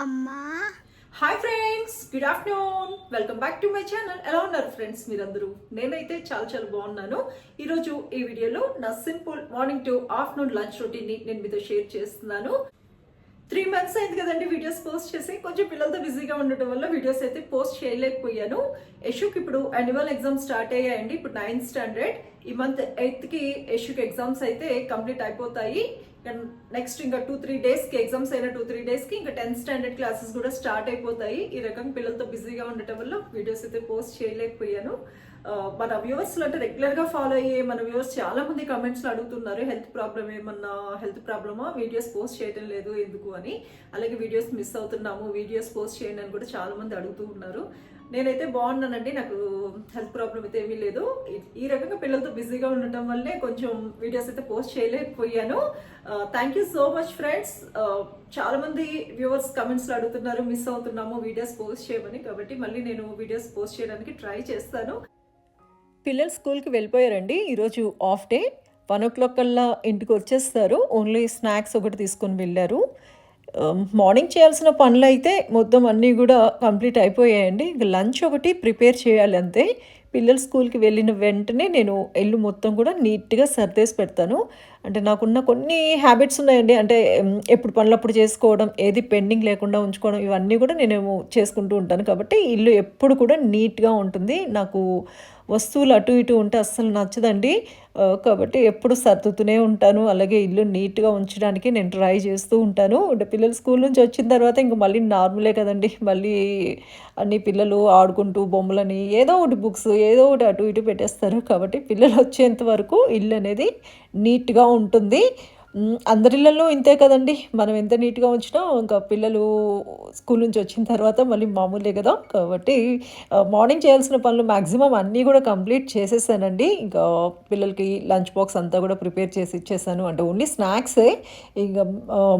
అమ్మా. Hi friends good afternoon welcome back to my channel ఎలా ఉన్నారు ఫ్రెండ్స్ మీరందరూ? నేనైతే చాలా చాలా బాగున్నాను. ఈరోజు ఈ వీడియోలో నా simple morning to afternoon lunch రొటీన్ని నేను మీతో షేర్ చేస్తున్నాను. త్రీ మంత్స్ అయింది కదండి వీడియోస్ పోస్ట్ చేసి. కొంచెం పిల్లలతో బిజీగా ఉండటం వల్ల వీడియోస్ అయితే పోస్ట్ చేయలేకపోయాను. యశుక్ ఇప్పుడు యాన్యువల్ ఎగ్జామ్ స్టార్ట్ అయ్యాయండి. ఇప్పుడు నైన్త్ స్టాండర్డ్ ఈ మంత్ ఎయిత్కి యశుక్ ఎగ్జామ్స్ అయితే కంప్లీట్ అయిపోతాయి. నెక్స్ట్ ఇంకా టూ త్రీ డేస్కి ఎగ్జామ్స్ అయిన టూ త్రీ డేస్కి ఇంకా టెన్త్ స్టాండర్డ్ క్లాసెస్ కూడా స్టార్ట్ అయిపోతాయి. ఈ రకం పిల్లలతో బిజీగా ఉండటం వల్ల వీడియోస్ అయితే పోస్ట్ చేయలేకపోయాను. Uh, మన వ్యూవర్స్ అంటే రెగ్యులర్గా ఫాలో అయ్యే మన వ్యూవర్స్ చాలా మంది అడుగుతున్నారు హెల్త్ ప్రాబ్లమ్ ఏమన్నా? హెల్త్ ప్రాబ్లమా వీడియోస్ పోస్ట్ చేయడం లేదు ఎందుకు? అని. అలాగే వీడియోస్ మిస్ అవుతున్నాము వీడియోస్ పోస్ట్ చేయండి అని కూడా చాలా మంది అడుగుతూ ఉన్నారు. నేనైతే బాగున్నానండి. నాకు హెల్త్ ప్రాబ్లం అయితే ఏమీ లేదు. ఈ- రకంగా పిల్లలతో బిజీగా ఉండటం వల్లే కొంచెం వీడియోస్ అయితే పోస్ట్ చేయలేకపోయాను. Thank you so much friends చాలా మంది వ్యూవర్స్ కమెంట్స్లో అడుగుతున్నారు మిస్ అవుతున్నాము వీడియోస్ పోస్ట్ చేయమని. కాబట్టి మళ్ళీ నేను వీడియోస్ పోస్ట్ చేయడానికి ట్రై చేస్తాను. పిల్లలు స్కూల్కి వెళ్ళిపోయారండి. ఈరోజు half day one o'clock కల్లా ఇంటికి వచ్చేస్తారు. ఓన్లీ స్నాక్స్ ఒకటి తీసుకొని వెళ్ళారు. Um, మార్నింగ్ చేయాల్సిన పనులు అయితే మొత్తం అన్నీ కూడా కంప్లీట్ అయిపోయాయండి. ఇంక లంచ్ ఒకటి ప్రిపేర్ చేయాలి అంతే. పిల్లలు స్కూల్కి వెళ్ళిన వెంటనే నేను ఇల్లు మొత్తం కూడా నీట్గా సర్దేసి పెడతాను. అంటే నాకున్న కొన్ని హ్యాబిట్స్ ఉన్నాయండి. అంటే ఎప్పుడు పనులప్పుడు చేసుకోవడం ఏది పెండింగ్ లేకుండా ఉంచుకోవడం ఇవన్నీ కూడా నేను చేసుకుంటూ ఉంటాను. కాబట్టి ఇల్లు ఎప్పుడు కూడా నీట్గా ఉంటుంది. నాకు వస్తువులు అటు ఇటు ఉంటే అస్సలు నచ్చదండి. కాబట్టి ఎప్పుడు సర్దుతూనే ఉంటాను. అలాగే ఇల్లు నీట్గా ఉంచడానికి నేను ట్రై చేస్తూ ఉంటాను. అంటే పిల్లలు స్కూల్ నుంచి వచ్చిన తర్వాత ఇంక మళ్ళీ నార్మలే కదండి. మళ్ళీ అన్ని పిల్లలు ఆడుకుంటూ బొమ్మలని ఏదో ఒకటి బుక్స్ ఏదో ఒకటి అటు ఇటు పెట్టేస్తారు. కాబట్టి పిల్లలు వచ్చేంత వరకు ఇల్లు అనేది నీట్గా ఉంటుంది. అందరిళ్ళల్లో ఇంతే కదండి. మనం ఎంత నీట్గా ఉంచినా ఇంకా పిల్లలు స్కూల్ నుంచి వచ్చిన తర్వాత మళ్ళీ మామూలే కదా. కాబట్టి మార్నింగ్ చేయాల్సిన పనులు మ్యాక్సిమం అన్నీ కూడా కంప్లీట్ చేసేసానండి. ఇంకా పిల్లలకి లంచ్ బాక్స్ అంతా కూడా ప్రిపేర్ చేసి ఇచ్చేసాను. అంటే ఓన్లీ స్నాక్సే. ఇంకా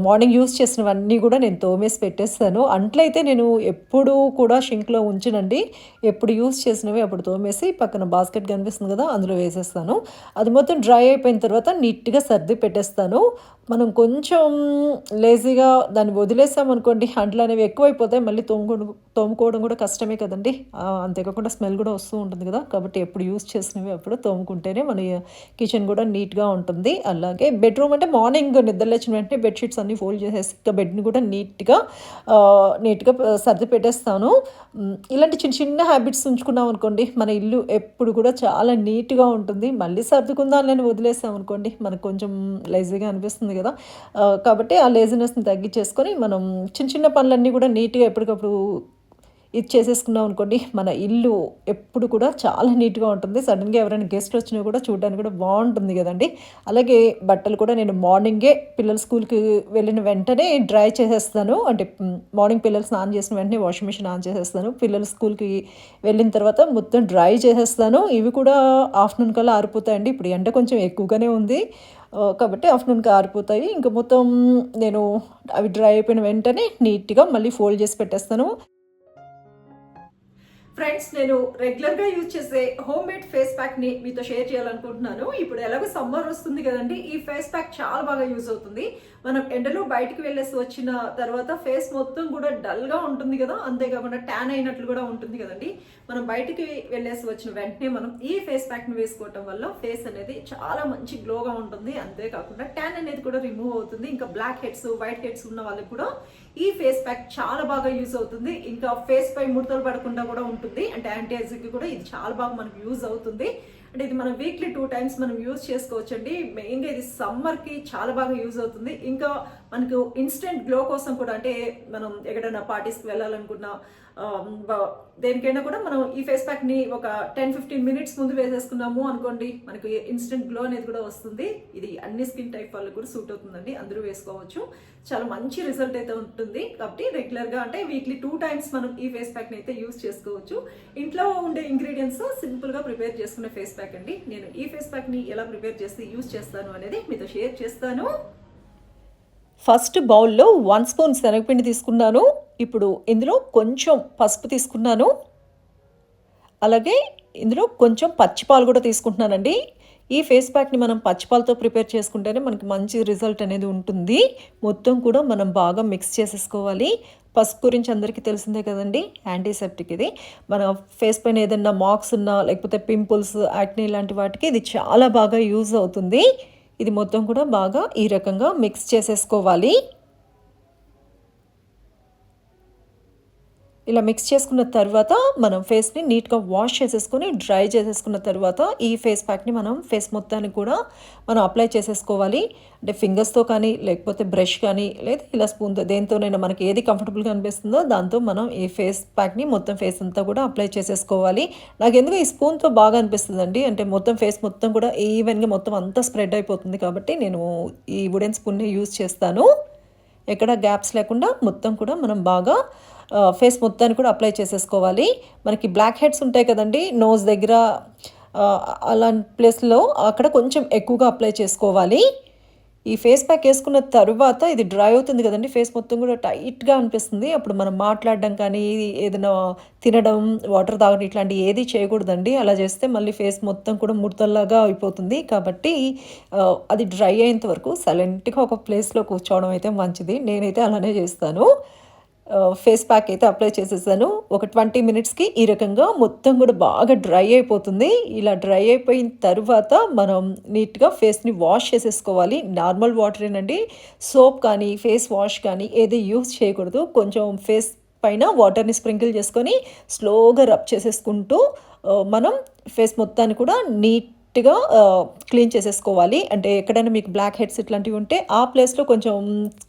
మార్నింగ్ యూస్ చేసినవన్నీ కూడా నేను తోమేసి పెట్టేస్తాను. అంట్లయితే నేను ఎప్పుడూ కూడా షింక్లో ఉంచనండి. ఎప్పుడు యూస్ చేసినవి అప్పుడు తోమేసి పక్కన బాస్కెట్ కనిపిస్తుంది కదా అందులో వేసేస్తాను. అది మొత్తం డ్రై అయిపోయిన తర్వాత నీట్గా సర్ది పెట్టేస్తాను. eu మనం కొంచెం లేజీగా దాన్ని వదిలేసాం అనుకోండి అంట్లు అనేవి ఎక్కువైపోతాయి. మళ్ళీ తోముకోవడం తోముకోవడం కూడా కష్టమే కదండి. అంతేకాకుండా స్మెల్ కూడా వస్తూ ఉంటుంది కదా. కాబట్టి ఎప్పుడు యూస్ చేసినవి అప్పుడు తోముకుంటేనే మన కిచెన్ కూడా నీట్గా ఉంటుంది. అలాగే బెడ్రూమ్ అంటే మార్నింగ్ నిద్రలేచిన వెంటనే బెడ్షీట్స్ అన్నీ ఫోల్డ్ చేసేసి ఇంకా బెడ్ని కూడా నీట్గా నీట్గా సర్ది పెట్టేస్తాను ఇలాంటి చిన్న చిన్న హ్యాబిట్స్ ఉంచుకున్నాం అనుకోండి మన ఇల్లు ఎప్పుడు కూడా చాలా నీట్గా ఉంటుంది. మళ్ళీ సర్దుకుందాం అని వదిలేసాం అనుకోండి మనకు కొంచెం లేజీగా అనిపిస్తుంది కదా. కాబట్టి ఆ లేజినెస్ని తగ్గించేసుకొని మనం చిన్న చిన్న పనులన్నీ కూడా నీట్గా ఎప్పటికప్పుడు ఇది చేసేసుకున్నాం అనుకోండి మన ఇల్లు ఎప్పుడు కూడా చాలా నీట్గా ఉంటుంది. సడన్గా ఎవరైనా గెస్ట్ వచ్చినా కూడా చూడడానికి కూడా బాగుంటుంది కదండి. అలాగే బట్టలు కూడా నేను మార్నింగే పిల్లలు స్కూల్కి వెళ్ళిన వెంటనే డ్రై చేసేస్తాను. అంటే మార్నింగ్ పిల్లలు స్నానం చేసిన వెంటనే వాషింగ్ మిషన్ ఆన్ చేసేస్తాను. పిల్లలు స్కూల్కి వెళ్ళిన తర్వాత మొత్తం డ్రై చేసేస్తాను. ఇవి కూడా ఆఫ్టర్నూన్ కల్లా ఆరిపోతాయండి. ఇప్పుడు ఎండ కొంచెం ఎక్కువగానే ఉంది. కాబట్టి ఆఫ్టర్నూన్కి ఆరిపోతాయి. ఇంకా మొత్తం నేను అవి డ్రై అయిపోయిన వెంటనే నీట్గా మళ్ళీ ఫోల్డ్ చేసి పెట్టేస్తాను. ఫ్రెండ్స్ నేను రెగ్యులర్గా యూజ్ చేసే హోమ్ మేడ్ ఫేస్ ప్యాక్ని మీతో షేర్ చేయాలనుకుంటున్నాను. ఇప్పుడు ఎలాగో సమ్మర్ వస్తుంది కదండి ఈ ఫేస్ ప్యాక్ చాలా బాగా యూజ్ అవుతుంది. మనం ఎండలో బయటికి వెళ్ళేసి వచ్చిన తర్వాత ఫేస్ మొత్తం కూడా డల్గా ఉంటుంది కదా అంతేకాకుండా ట్యాన్ అయినట్లు కూడా ఉంటుంది కదండి. మనం బయటికి వెళ్ళేసి వచ్చిన వెంటనే మనం ఈ ఫేస్ ప్యాక్ని వేసుకోవటం వల్ల ఫేస్ అనేది చాలా మంచి గ్లోగా ఉంటుంది. అంతేకాకుండా ట్యాన్ అనేది కూడా రిమూవ్ అవుతుంది. ఇంకా బ్లాక్ హెడ్స్ వైట్ హెడ్స్ ఉన్న వాళ్ళకి కూడా ఈ ఫేస్ ప్యాక్ చాలా బాగా యూజ్ అవుతుంది. ఇంకా ఫేస్ పై ముడతలు పడకుండా కూడా ఉంటుంది. అంటే యాంటీ కి కూడా ఇది చాలా బాగా మనకు యూజ్ అవుతుంది. అంటే ఇది మనం వీక్లీ టూ టైమ్స్ మనం యూజ్ చేసుకోవచ్చండి. మెయిన్గా ఇది సమ్మర్కి చాలా బాగా యూజ్ అవుతుంది. ఇంకా మనకు ఇన్స్టెంట్ గ్లో కోసం కూడా అంటే మనం ఎక్కడైనా పార్టీస్కి వెళ్ళాలనుకున్నా దేనికైనా కూడా మనం ఈ ఫేస్ ప్యాక్ని ఒక టెన్ ఫిఫ్టీన్ మినిట్స్ ముందు వేసేసుకున్నాము అనుకోండి మనకు ఇన్స్టెంట్ గ్లో అనేది కూడా వస్తుంది. ఇది అన్ని స్కిన్ టైప్ వాళ్ళకి కూడా సూట్ అవుతుందండి అందరూ వేసుకోవచ్చు. చాలా మంచి రిజల్ట్ అయితే ఉంటుంది. కాబట్టి రెగ్యులర్గా అంటే వీక్లీ టూ టైమ్స్ మనం ఈ ఫేస్ ప్యాక్ని అయితే యూస్ చేసుకోవచ్చు. ఇంట్లో ఉండే ఇంగ్రీడియంట్స్ సింపుల్గా ప్రిపేర్ చేసుకునే ఫేస్ ప్యాక్ అండి. నేను ఈ ఫేస్ ప్యాక్ని ఎలా ప్రిపేర్ చేసి యూస్ చేస్తాను అనేది మీతో షేర్ చేస్తాను. ఫస్ట్ బౌల్లో వన్ స్పూన్ శనగపిండి తీసుకున్నాను. ఇప్పుడు ఇందులో కొంచెం పసుపు తీసుకున్నాను. అలాగే ఇందులో కొంచెం పచ్చిపాలు కూడా తీసుకుంటున్నానండి. ఈ ఫేస్ ప్యాక్ని మనం పచ్చిపాలతో ప్రిపేర్ చేసుకుంటేనే మనకి మంచి రిజల్ట్ అనేది ఉంటుంది. మొత్తం కూడా మనం బాగా మిక్స్ చేసేసుకోవాలి. పసుపు గురించి అందరికీ తెలిసిందే కదండి యాంటీసెప్టిక్ ఇది. మన ఫేస్ పైన ఏదైనా మార్క్స్ ఉన్నా లేకపోతే పింపుల్స్ యాక్నీ లాంటి వాటికి ఇది చాలా బాగా యూజ్ అవుతుంది. ఇది మొత్తం కూడా బాగా ఈ రకంగా మిక్స్ చేసేసుకోవాలి. ఇలా మిక్స్ చేసుకున్న తర్వాత మనం ఫేస్ని నీట్గా వాష్ చేసేసుకొని డ్రై చేసేసుకున్న తర్వాత ఈ ఫేస్ ప్యాక్ని మనం ఫేస్ మొత్తానికి కూడా మనం అప్లై చేసేసుకోవాలి. అంటే ఫింగర్స్తో కానీ లేకపోతే బ్రష్ కానీ లేదా ఇలా స్పూన్తో దేంతోనైనా మనకి ఏది కంఫర్టబుల్గా అనిపిస్తుందో దాంతో మనం ఈ ఫేస్ ప్యాక్ని మొత్తం ఫేస్ అంతా కూడా అప్లై చేసేసుకోవాలి. నాకు ఎందుకు ఈ స్పూన్తో బాగా అనిపిస్తుందండి. అంటే మొత్తం ఫేస్ మొత్తం కూడా ఈవెన్గా మొత్తం అంతా స్ప్రెడ్ అయిపోతుంది కాబట్టి నేను ఈ వుడెన్ స్పూన్ని యూజ్ చేస్తాను. ఎక్కడ గ్యాప్స్ లేకుండా మొత్తం కూడా మనం బాగా ఫేస్ మొత్తాన్ని కూడా అప్లై చేసేసుకోవాలి. మనకి బ్లాక్ హెడ్స్ ఉంటాయి కదండి నోజ్ దగ్గర అలాంటి ప్లేస్లో అక్కడ కొంచెం ఎక్కువగా అప్లై చేసుకోవాలి. ఈ ఫేస్ ప్యాక్ వేసుకున్న తర్వాత ఇది డ్రై అవుతుంది కదండి ఫేస్ మొత్తం కూడా టైట్గా అనిపిస్తుంది. అప్పుడు మనం మాట్లాడడం కానీ ఏదైనా తినడం వాటర్ తాగడం ఇట్లాంటి ఏది చేయకూడదండి. అలా చేస్తే మళ్ళీ ఫేస్ మొత్తం కూడా ముడతల్లాగా అయిపోతుంది. కాబట్టి అది డ్రై అయ్యేంత వరకు సైలెంట్గా ఒక ప్లేస్లో కూర్చోవడం అయితే మంచిది. నేనైతే అలానే చేస్తాను. ఫేస్ ప్యాక్ అయితే అప్లై చేసేసాను. ఒక ట్వంటీ మినిట్స్కి ఈ రకంగా మొత్తం కూడా బాగా డ్రై అయిపోతుంది. ఇలా డ్రై అయిపోయిన తర్వాత మనం నీట్గా ఫేస్ని వాష్ చేసేసుకోవాలి. నార్మల్ వాటరేనండి సోప్ కానీ ఫేస్ వాష్ కానీ ఏది యూస్ చేయకూడదు. కొంచెం ఫేస్ పైన వాటర్ని స్ప్రింకిల్ చేసుకొని స్లోగా రబ్ చేసేసుకుంటూ మనం ఫేస్ మొత్తాన్ని కూడా నీట్ నీట్గా క్లీన్ చేసేసుకోవాలి. అంటే ఎక్కడైనా మీకు బ్లాక్ హెడ్స్ ఇట్లాంటివి ఉంటే ఆ ప్లేస్లో కొంచెం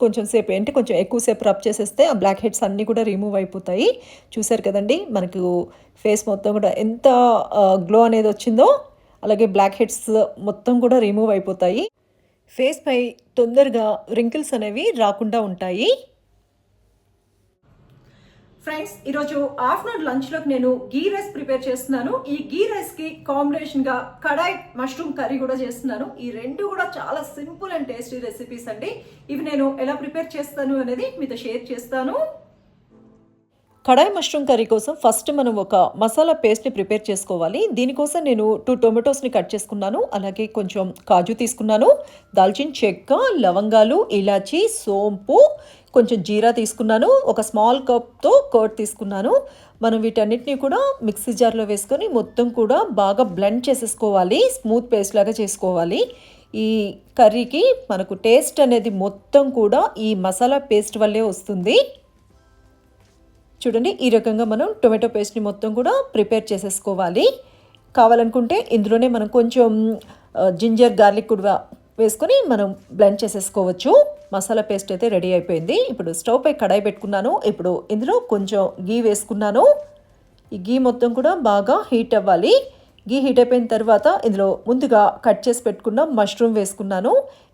కొంచెం సేపు అంటే కొంచెం ఎక్కువసేపు రబ్ చేసేస్తే ఆ బ్లాక్ హెడ్స్ అన్నీ కూడా రిమూవ్ అయిపోతాయి. చూసారు కదండి మనకు ఫేస్ మొత్తం కూడా ఎంత గ్లో అనేది వచ్చిందో అలాగే బ్లాక్ హెడ్స్ మొత్తం కూడా రిమూవ్ అయిపోతాయి. ఫేస్ పై తొందరగా రింకిల్స్ అనేవి రాకుండా ఉంటాయి. ఫ్రెండ్స్ ఈరోజు ఆఫ్టర్నూన్ లంచ్లోకి నేను గీ రైస్ ప్రిపేర్ చేస్తున్నాను. ఈ గీ రైస్కి కాంబినేషన్గా కడాయి మష్రూమ్ కర్రీ కూడా చేస్తున్నాను. ఈ రెండు కూడా చాలా సింపుల్ అండ్ టేస్టీ రెసిపీస్ అండి. ఇవి నేను ఎలా ప్రిపేర్ చేస్తాను అనేది మీతో షేర్ చేస్తాను. కడాయి మష్రూమ్ కర్రీ కోసం ఫస్ట్ మనం ఒక మసాలా పేస్ట్ని ప్రిపేర్ చేసుకోవాలి. దీనికోసం నేను టూ టొమాటోస్ని కట్ చేసుకున్నాను. అలాగే కొంచెం కాజు తీసుకున్నాను. దాల్చిన చెక్క లవంగాలు ఇలాచి సోంపు కొంచెం జీరా తీసుకున్నాను ఒక స్మాల్ కప్తో కర్డ్ తీసుకున్నాను. మనం వీటన్నిటిని కూడా మిక్సీ జార్లో వేసుకొని మొత్తం కూడా బాగా బ్లెండ్ చేసేసుకోవాలి స్మూత్ పేస్ట్ లాగా చేసుకోవాలి. ఈ కర్రీకి మనకు టేస్ట్ అనేది మొత్తం కూడా ఈ మసాలా పేస్ట్ వల్లే వస్తుంది. చూడండి ఈ రకంగా మనం టొమాటో పేస్ట్ని మొత్తం కూడా ప్రిపేర్ చేసేసుకోవాలి. కావాలనుకుంటే ఇందులోనే మనం కొంచెం జింజర్ గార్లిక్ కూడా వేసుకొని మనం బ్లెండ్ చేసేసుకోవచ్చు. మసాలా పేస్ట్ అయితే రెడీ అయిపోయింది. ఇప్పుడు స్టవ్ పై కడాయి పెట్టుకున్నాను. ఇప్పుడు ఇందులో కొంచెం గీ వేసుకున్నాను. ఈ గీ మొత్తం కూడా బాగా హీట్ అవ్వాలి. గీ హీట్ అయిపోయిన తర్వాత ఇందులో ముందుగా కట్ చేసి పెట్టుకున్న మష్రూమ్ వేసుకున్నాను.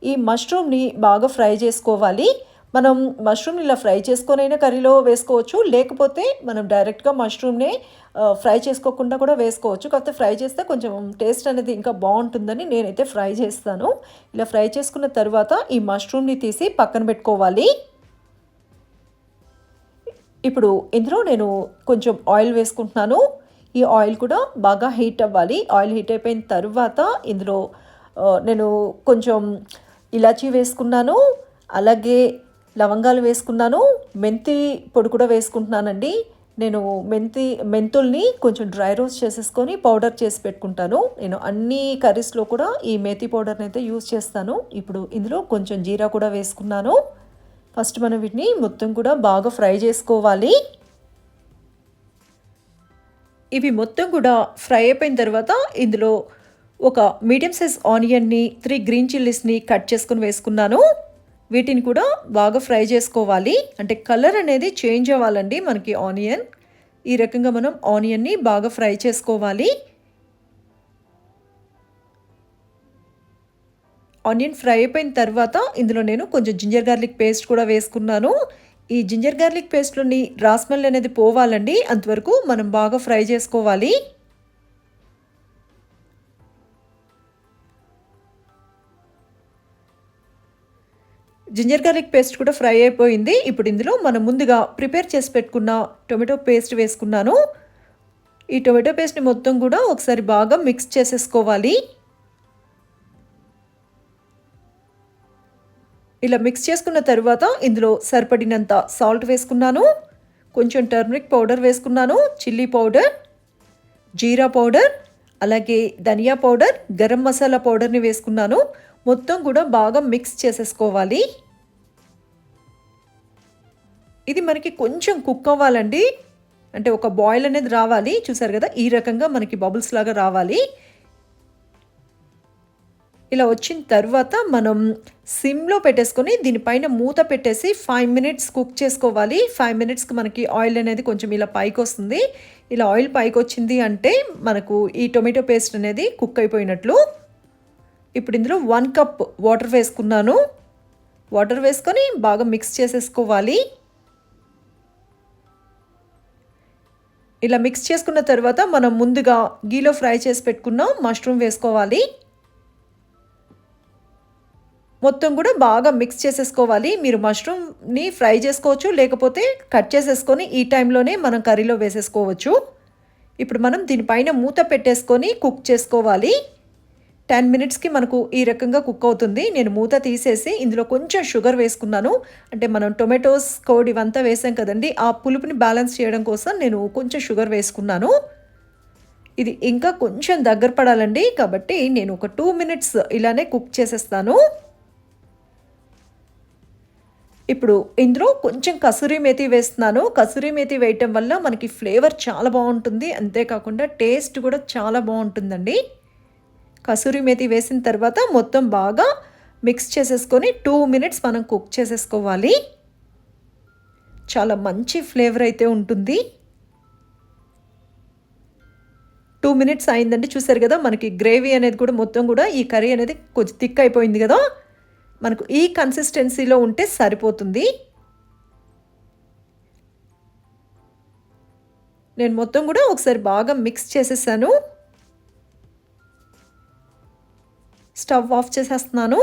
ఈ మష్రూమ్ని బాగా ఫ్రై చేసుకోవాలి. మనం మష్రూమ్ని ఇలా ఫ్రై చేసుకొనైనా కర్రీలో వేసుకోవచ్చు. లేకపోతే మనం డైరెక్ట్గా మష్రూమ్ని ఫ్రై చేసుకోకుండా కూడా వేసుకోవచ్చు. కాకపోతే ఫ్రై చేస్తే కొంచెం టేస్ట్ అనేది ఇంకా బాగుంటుందని నేనైతే ఫ్రై చేస్తాను. ఇలా ఫ్రై చేసుకున్న తర్వాత ఈ మష్రూమ్ని తీసి పక్కన పెట్టుకోవాలి. ఇప్పుడు ఇందులో నేను కొంచెం ఆయిల్ వేసుకుంటున్నాను. ఈ ఆయిల్ కూడా బాగా హీట్ అవ్వాలి. ఆయిల్ హీట్ అయిపోయిన తర్వాత ఇందులో నేను కొంచెం ఇలాచీ వేసుకున్నాను. అలాగే లవంగాలు వేసుకున్నాను మెంతి పొడి కూడా వేసుకుంటున్నానండి. నేను మెంతి మెంతుల్ని కొంచెం డ్రై రోస్ట్ చేసేసుకొని పౌడర్ చేసి పెట్టుకుంటాను. నేను అన్ని కర్రీస్లో కూడా ఈ మేతి పౌడర్ని అయితే యూస్ చేస్తాను. ఇప్పుడు ఇందులో కొంచెం జీరా కూడా వేసుకున్నాను. ఫస్ట్ మనం వీటిని మొత్తం కూడా బాగా ఫ్రై చేసుకోవాలి. ఇవి మొత్తం కూడా ఫ్రై అయిపోయిన తర్వాత ఇందులో ఒక మీడియం సైజ్ ఆనియన్ని త్రీ గ్రీన్ చిల్లీస్ని కట్ చేసుకుని వేసుకున్నాను. వీటిని కూడా బాగా ఫ్రై చేసుకోవాలి. అంటే కలర్ అనేది చేంజ్ అవ్వాలండి మనకి ఆనియన్. ఈ రకంగా మనం ఆనియన్ని బాగా ఫ్రై చేసుకోవాలి. ఆనియన్ ఫ్రై అయిపోయిన తర్వాత ఇందులో నేను కొంచెం జింజర్ గార్లిక్ పేస్ట్ కూడా వేసుకున్నాను. ఈ జింజర్ గార్లిక్ పేస్ట్లోని రాస్మెల్ అనేది పోవాలండి. అంతవరకు మనం బాగా ఫ్రై చేసుకోవాలి. జింజర్ గార్లిక్ పేస్ట్ కూడా ఫ్రై అయిపోయింది. ఇప్పుడు ఇందులో మనం ముందుగా ప్రిపేర్ చేసి పెట్టుకున్న టొమాటో పేస్ట్ వేసుకున్నాను. ఈ టొమాటో పేస్ట్ని మొత్తం కూడా ఒకసారి బాగా మిక్స్ చేసేసుకోవాలి. ఇలా మిక్స్ చేసుకున్న తర్వాత ఇందులో సరిపడినంత సాల్ట్ వేసుకున్నాను. కొంచెం టర్మరిక్ పౌడర్ వేసుకున్నాను. చిల్లీ పౌడర్ జీరా పౌడర్ అలాగే ధనియా పౌడర్ గరం మసాలా పౌడర్ని వేసుకున్నాను. మొత్తం కూడా బాగా మిక్స్ చేసేసుకోవాలి. ఇది మనకి కొంచెం కుక్ అవ్వాలండి. అంటే ఒక బాయిల్ అనేది రావాలి. చూసారు కదా ఈ రకంగా మనకి బబుల్స్ లాగా రావాలి. ఇలా వచ్చిన తర్వాత మనం సిమ్లో పెట్టేసుకొని దీనిపైన మూత పెట్టేసి ఫైవ్ మినిట్స్ కుక్ చేసుకోవాలి. ఫైవ్ మినిట్స్కి మనకి ఆయిల్ అనేది కొంచెం ఇలా పైకి వస్తుంది. ఇలా ఆయిల్ పైకి వచ్చింది అంటే మనకు ఈ టొమాటో పేస్ట్ అనేది కుక్ అయిపోయినట్లు. ఇప్పుడు ఇందులో వన్ కప్ వాటర్ వేసుకున్నాను. వాటర్ వేసుకొని బాగా మిక్స్ చేసేసుకోవాలి. ఇలా మిక్స్ చేసుకున్న తర్వాత మనం ముందుగా గీలో ఫ్రై చేసి పెట్టుకున్న మష్రూమ్ వేసుకోవాలి. మొత్తం కూడా బాగా మిక్స్ చేసేసుకోవాలి. మీరు మష్రూమ్ని ఫ్రై చేసుకోవచ్చు లేకపోతే కట్ చేసేసుకొని ఈ టైంలోనే మనం కర్రీలో వేసేసుకోవచ్చు. ఇప్పుడు మనం దీనిపైన మూత పెట్టేసుకొని కుక్ చేసుకోవాలి. టెన్ మినిట్స్కి మనకు ఈ రకంగా కుక్ అవుతుంది. నేను మూత తీసేసి ఇందులో కొంచెం షుగర్ వేసుకున్నాను. అంటే మనం టొమాటోస్ కోడ్ ఇవంతా వేసాం కదండి ఆ పులుపుని బ్యాలెన్స్ చేయడం కోసం నేను కొంచెం షుగర్ వేసుకున్నాను. ఇది ఇంకా కొంచెం దగ్గర పడాలండి. కాబట్టి నేను ఒక టూ మినిట్స్ ఇలానే కుక్ చేసేస్తాను. ఇప్పుడు ఇందులో కొంచెం కసూరి మేతి వేస్తున్నాను. కసూరి మేతి వేయటం వల్ల మనకి ఫ్లేవర్ చాలా బాగుంటుంది. అంతేకాకుండా టేస్ట్ కూడా చాలా బాగుంటుందండి. కసూరి మేతి వేసిన తర్వాత మొత్తం బాగా మిక్స్ చేసేసుకొని టూ మినిట్స్ మనం కుక్ చేసేసుకోవాలి. చాలా మంచి ఫ్లేవర్ అయితే ఉంటుంది. టూ మినిట్స్ అయిందంటే చూసారు కదా? మనకి గ్రేవీ అనేది కూడా మొత్తం కూడా ఈ కర్రీ అనేది కొంచెం థిక్ అయిపోయింది కదా? మనకు ఈ కన్సిస్టెన్సీలో ఉంటే సరిపోతుంది. నేను మొత్తం కూడా ఒకసారి బాగా మిక్స్ చేసేసాను. స్టవ్ ఆఫ్ చేసేస్తున్నాను.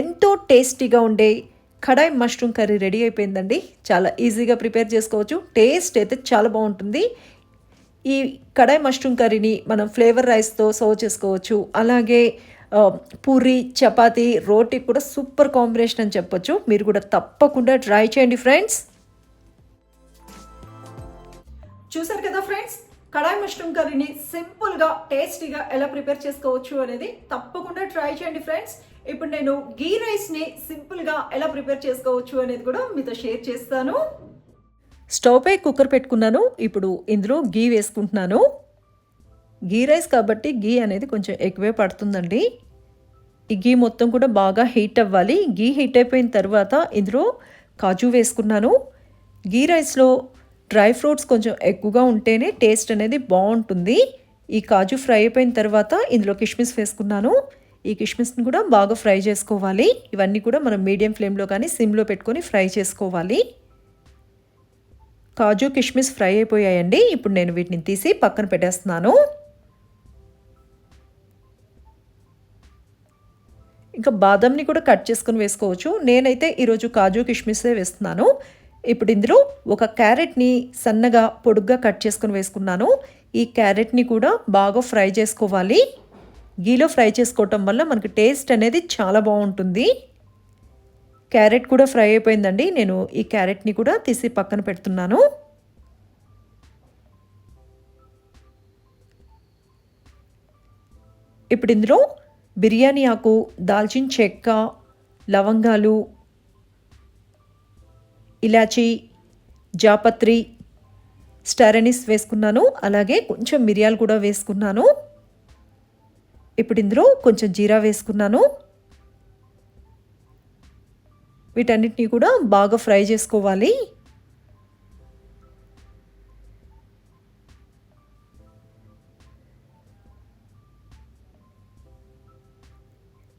ఎంతో టేస్టీగా ఉండే కడాయి మష్రూమ్ కర్రీ రెడీ అయిపోయిందండి. చాలా ఈజీగా ప్రిపేర్ చేసుకోవచ్చు. టేస్ట్ అయితే చాలా బాగుంటుంది. ఈ కడాయి మష్రూమ్ కర్రీని మనం ఫ్లేవర్ రైస్తో సర్వ్ చేసుకోవచ్చు. అలాగే పూరి చపాతీ రోటీ కూడా సూపర్ కాంబినేషన్ అని చెప్పొచ్చు. మీరు కూడా తప్పకుండా ట్రై చేయండి ఫ్రెండ్స్. చూసారు కదా ఫ్రెండ్స్? కడాయి మష్రూమ్ కర్రీని సింపుల్గా టేస్టీగా ఎలా ప్రిపేర్ చేసుకోవచ్చు అనేది తప్పకుండా ట్రై చేయండి ఫ్రెండ్స్. ఇప్పుడు నేను గీ రైస్ని సింపుల్గా ఎలా ప్రిపేర్ చేసుకోవచ్చు అనేది కూడా మీతో షేర్ చేస్తాను. స్టవ్ పై కుక్కర్ పెట్టుకున్నాను. ఇప్పుడు ఇందులో గీ వేసుకుంటున్నాను. గీ రైస్ కాబట్టి గీ అనేది కొంచెం ఎక్కువే పడుతుందండి. ఈ గీ మొత్తం కూడా బాగా హీట్ అవ్వాలి. గీ హీట్ అయిపోయిన తర్వాత ఇందులో కాజు వేసుకున్నాను. గీ రైస్లో డ్రై ఫ్రూట్స్ కొంచెం ఎక్కువగా ఉంటేనే టేస్ట్ అనేది బాగుంటుంది. ఈ కాజు ఫ్రై అయిపోయిన తర్వాత ఇందులో కిష్మిస్ వేసుకున్నాను. ఈ కిష్మిస్ని కూడా బాగా ఫ్రై చేసుకోవాలి. ఇవన్నీ కూడా మనం మీడియం ఫ్లేమ్లో కానీ సిమ్లో పెట్టుకొని ఫ్రై చేసుకోవాలి. కాజు కిష్మిస్ ఫ్రై అయిపోయాయండి. ఇప్పుడు నేను వీటిని తీసి పక్కన పెట్టేస్తున్నాను. ఇంకా బాదంని కూడా కట్ చేసుకొని వేసుకోవచ్చు. నేనైతే ఈరోజు కాజు కిష్మిసే వేస్తున్నాను. ఇప్పుడు ఇందులో ఒక క్యారెట్ని సన్నగా పొడుగ్గా కట్ చేసుకొని వేసుకున్నాను. ఈ క్యారెట్ని కూడా బాగా ఫ్రై చేసుకోవాలి. గీలో ఫ్రై చేసుకోవటం వల్ల మనకి టేస్ట్ అనేది చాలా బాగుంటుంది. క్యారెట్ కూడా ఫ్రై అయిపోయిందండి. నేను ఈ క్యారెట్ని కూడా తీసి పక్కన పెడుతున్నాను. ఇప్పుడు ఇందులో బిర్యానీ ఆకు దాల్చిన చెక్క లవంగాలు ఇలాచీ జాపత్రి స్టరనిస్ వేసుకున్నాను. అలాగే కొంచెం మిరియాలు కూడా వేసుకున్నాను. ఇప్పుడు ఇందులో కొంచెం జీరా వేసుకున్నాను. వీటన్నిటిని కూడా బాగా ఫ్రై చేసుకోవాలి.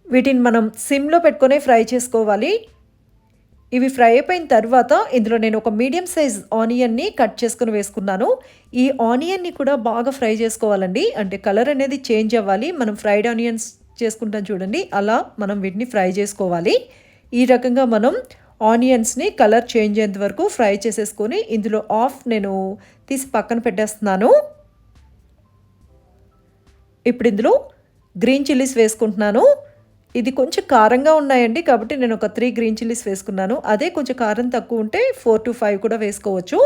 వీటిని మనం సిమ్లో పెట్టుకొని ఫ్రై చేసుకోవాలి. ఇవి ఫ్రై అయిపోయిన తర్వాత ఇందులో నేను ఒక మీడియం సైజ్ ఆనియన్ని కట్ చేసుకుని వేసుకున్నాను. ఈ ఆనియన్ని కూడా బాగా ఫ్రై చేసుకోవాలండి. అంటే కలర్ అనేది చేంజ్ అవ్వాలి. మనం ఫ్రైడ్ ఆనియన్స్ చేసుకుంటాం చూడండి. అలా మనం వీటిని ఫ్రై చేసుకోవాలి. ఈ రకంగా మనం ఆనియన్స్ని కలర్ చేంజ్ అయ్యేంత వరకు ఫ్రై చేసేసుకొని ఇందులో ఆఫ్ నేను తీసి పక్కన పెట్టేస్తున్నాను. ఇప్పుడు ఇందులో గ్రీన్ చిల్లీస్ వేసుకుంటున్నాను. ఇది కొంచెం కారంగా ఉన్నాయండి కాబట్టి నేను ఒక త్రీ గ్రీన్ చిల్లీస్ వేసుకున్నాను. అదే కొంచెం కారం తక్కువ ఉంటే ఫోర్ టు ఫైవ్ కూడా వేసుకోవచ్చు.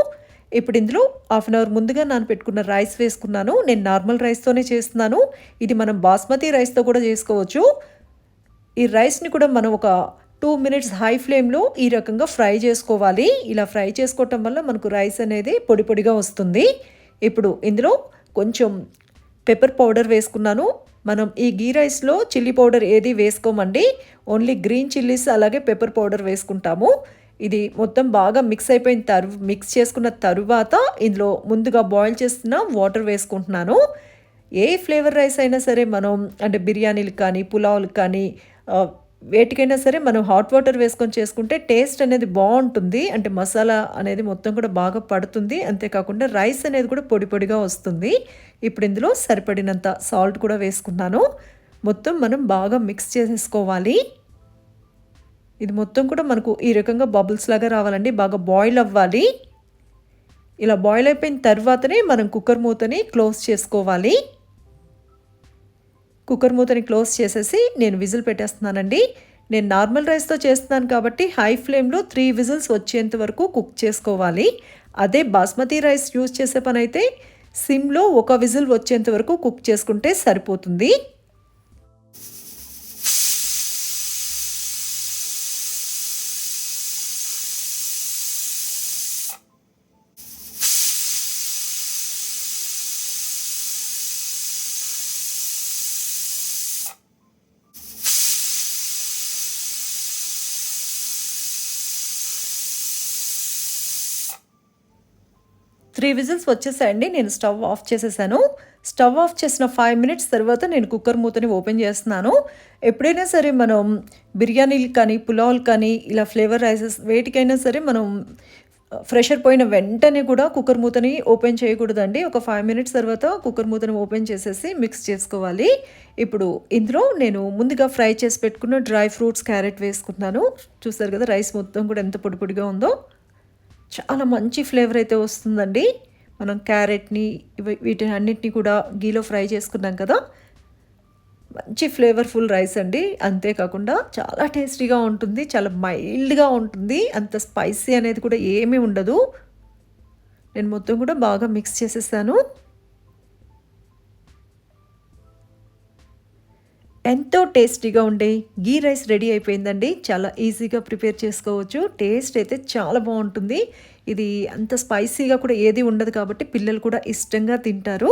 ఇప్పుడు ఇందులో హాఫ్ అన్ అవర్ ముందుగా నానబెట్టుకున్న రైస్ వేసుకున్నాను. నేను నార్మల్ రైస్తోనే చేస్తున్నాను. ఇది మనం బాస్మతి రైస్తో కూడా చేసుకోవచ్చు. ఈ రైస్ని కూడా మనం ఒక టూ మినిట్స్ హై ఫ్లేమ్లో ఈ రకంగా ఫ్రై చేసుకోవాలి. ఇలా ఫ్రై చేసుకోవటం వల్ల మనకు రైస్ అనేది పొడి పొడిగా వస్తుంది. ఇప్పుడు ఇందులో కొంచెం పెప్పర్ పౌడర్ వేసుకున్నాను. మనం ఈ గీ రైస్లో చిల్లీ పౌడర్ ఏది వేసుకోమండి? ఓన్లీ గ్రీన్ చిల్లీస్ అలాగే పెప్పర్ పౌడర్ వేసుకుంటాము. ఇది మొత్తం బాగా మిక్స్ అయిపోయిన తరు మిక్స్ చేసుకున్న తరువాత ఇందులో ముందుగా బాయిల్ చేస్తున్న వాటర్ వేసుకుంటున్నాను. ఏ ఫ్లేవర్ రైస్ అయినా సరే మనం అంటే బిర్యానీలకు కానీ పులావులకు కానీ వేటికైనా సరే మనం హాట్ వాటర్ వేసుకొని చేసుకుంటే టేస్ట్ అనేది బాగుంటుంది. అంటే మసాలా అనేది మొత్తం కూడా బాగా పడుతుంది. అంతేకాకుండా రైస్ అనేది కూడా పొడి పొడిగా వస్తుంది. ఇప్పుడు ఇందులో సరిపడినంత సాల్ట్ కూడా వేసుకున్నాను. మొత్తం మనం బాగా మిక్స్ చేసేసుకోవాలి. ఇది మొత్తం కూడా మనకు ఈ రకంగా బబుల్స్ లాగా రావాలండి. బాగా బాయిల్ అవ్వాలి. ఇలా బాయిల్ అయిపోయిన తర్వాతనే మనం కుక్కర్ మూతని క్లోజ్ చేసుకోవాలి. కుక్కర్ మూతని క్లోజ్ చేసేసి నేను విజిల్ పెట్టేస్తున్నానండి. నేను నార్మల్ రైస్తో చేస్తున్నాను కాబట్టి హై ఫ్లేమ్లో త్రీ విజిల్స్ వచ్చేంత వరకు కుక్ చేసుకోవాలి. అదే బాస్మతి రైస్ యూజ్ చేసే పని అయితే సిమ్లో ఒక విజిల్ వచ్చేంత వరకు కుక్ చేసుకుంటే సరిపోతుంది. త్రీ విజిల్స్ వచ్చేసాయండి. నేను స్టవ్ ఆఫ్ చేసేసాను. స్టవ్ ఆఫ్ చేసిన ఫైవ్ మినిట్స్ తర్వాత నేను కుక్కర్ మూతని ఓపెన్ చేస్తున్నాను. ఎప్పుడైనా సరే మనం బిర్యానీలు కానీ పులావులు కానీ ఇలా ఫ్లేవర్ రైసెస్ వేటికైనా సరే మనం ఫ్రెషర్ పోయిన వెంటనే కూడా కుక్కర్ మూతని ఓపెన్ చేయకూడదండి. ఒక ఫైవ్ మినిట్స్ తర్వాత కుక్కర్ మూతని ఓపెన్ చేసేసి మిక్స్ చేసుకోవాలి. ఇప్పుడు ఇందులో నేను ముందుగా ఫ్రై చేసి పెట్టుకున్న డ్రై ఫ్రూట్స్ క్యారెట్ వేసుకున్నాను చూస్తారు కదా రైస్ మొత్తం కూడా ఎంత పొడి పొడిగా ఉందో. చాలా మంచి ఫ్లేవర్ అయితే వస్తుందండి. మనం క్యారెట్ని వీటిని అన్నిటిని కూడా గీలో ఫ్రై చేసుకున్నాం కదా. మంచి ఫ్లేవర్ఫుల్ రైస్ అండి. అంతేకాకుండా చాలా టేస్టీగా ఉంటుంది చాలా మైల్డ్గా ఉంటుంది. అంత స్పైసీ అనేది కూడా ఏమీ ఉండదు. నేను మొత్తం కూడా బాగా మిక్స్ చేసేసాను. ఎంతో టేస్టీగా ఉండే గీ రైస్ రెడీ అయిపోయిందండి. చాలా ఈజీగా ప్రిపేర్ చేసుకోవచ్చు. టేస్ట్ అయితే చాలా బాగుంటుంది. ఇది అంత స్పైసీగా కూడా ఏది ఉండదు కాబట్టి పిల్లలు కూడా ఇష్టంగా తింటారు.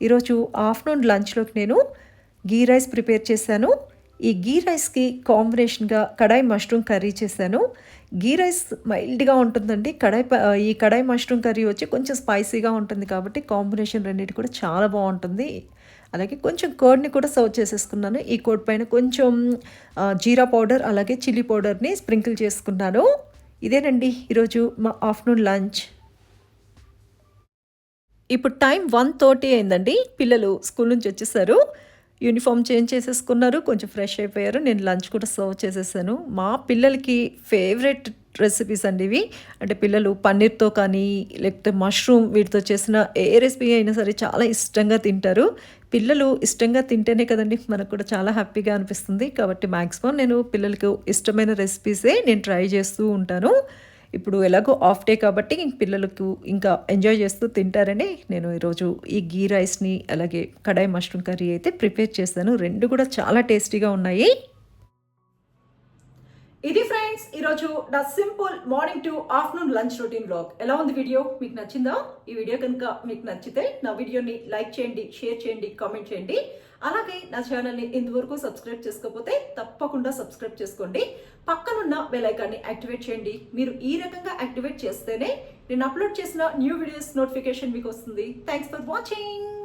ఈరోజు ఆఫ్టర్నూన్ లంచ్లోకి నేను గీ రైస్ ప్రిపేర్ చేశాను. ఈ గీ రైస్కి కాంబినేషన్గా కడాయి మష్రూమ్ కర్రీ చేశాను. గీ రైస్ మైల్డ్గా ఉంటుందండి. కడాయి ఈ కడాయి మష్రూమ్ కర్రీ వచ్చి కొంచెం స్పైసీగా ఉంటుంది కాబట్టి కాంబినేషన్ రెండింటి కూడా చాలా బాగుంటుంది. అలాగే కొంచెం కర్డ్ని కూడా సర్వ్ చేసేసుకున్నాను. ఈ కర్డ్ పైన కొంచెం జీరా పౌడర్ అలాగే చిల్లీ పౌడర్ని స్ప్రింకిల్ చేసుకున్నాను. ఇదేనండి ఈరోజు మా ఆఫ్టర్నూన్ లంచ్. ఇప్పుడు టైం వన్ థర్టీ అయిందండి. పిల్లలు స్కూల్ నుంచి వచ్చేసారు. యూనిఫామ్ చేంజ్ చేసేసుకున్నారు. కొంచెం ఫ్రెష్ అయిపోయారు. నేను లంచ్ కూడా సర్వ్ చేసేసాను. మా పిల్లలకి ఫేవరెట్ రెసిపీస్ అండి ఇవి. అంటే పిల్లలు పన్నీర్తో కానీ లేకపోతే మష్రూమ్ వీటితో చేసిన ఏ రెసిపీ అయినా సరే చాలా ఇష్టంగా తింటారు. పిల్లలు ఇష్టంగా తింటేనే కదండి మనకు కూడా చాలా హ్యాపీగా అనిపిస్తుంది. కాబట్టి మ్యాక్సిమం నేను పిల్లలకు ఇష్టమైన రెసిపీసే నేను ట్రై చేస్తూ ఉంటాను. ఇప్పుడు ఎలాగో ఆఫ్ డే కాబట్టి పిల్లలకు ఇంకా ఎంజాయ్ చేస్తూ తింటారని నేను ఈరోజు ఈ గీ రైస్ని అలాగే కడాయి మష్రూమ్ కర్రీ అయితే ప్రిపేర్ చేశాను. రెండు కూడా చాలా టేస్టీగా ఉన్నాయి. ఇది ఫ్రెండ్స్ ఈరోజు నా simple morning to afternoon lunch routine vlog ఎలా ఉంది వీడియో? మీకు నచ్చిందా? ఈ వీడియో కనుక మీకు నచ్చితే నా వీడియోని లైక్ చేయండి షేర్ చేయండి కామెంట్ చేయండి. అలాగే నా ఛానల్ని ఇంతవరకు సబ్స్క్రైబ్ చేసుకోకపోతే తప్పకుండా సబ్స్క్రైబ్ చేసుకోండి. పక్కనున్న బెల్ ఐకాన్ని యాక్టివేట్ చేయండి. మీరు ఈ రకంగా యాక్టివేట్ చేస్తేనే నేను అప్లోడ్ చేసిన న్యూ వీడియోస్ నోటిఫికేషన్ మీకు వస్తుంది. Thanks for watching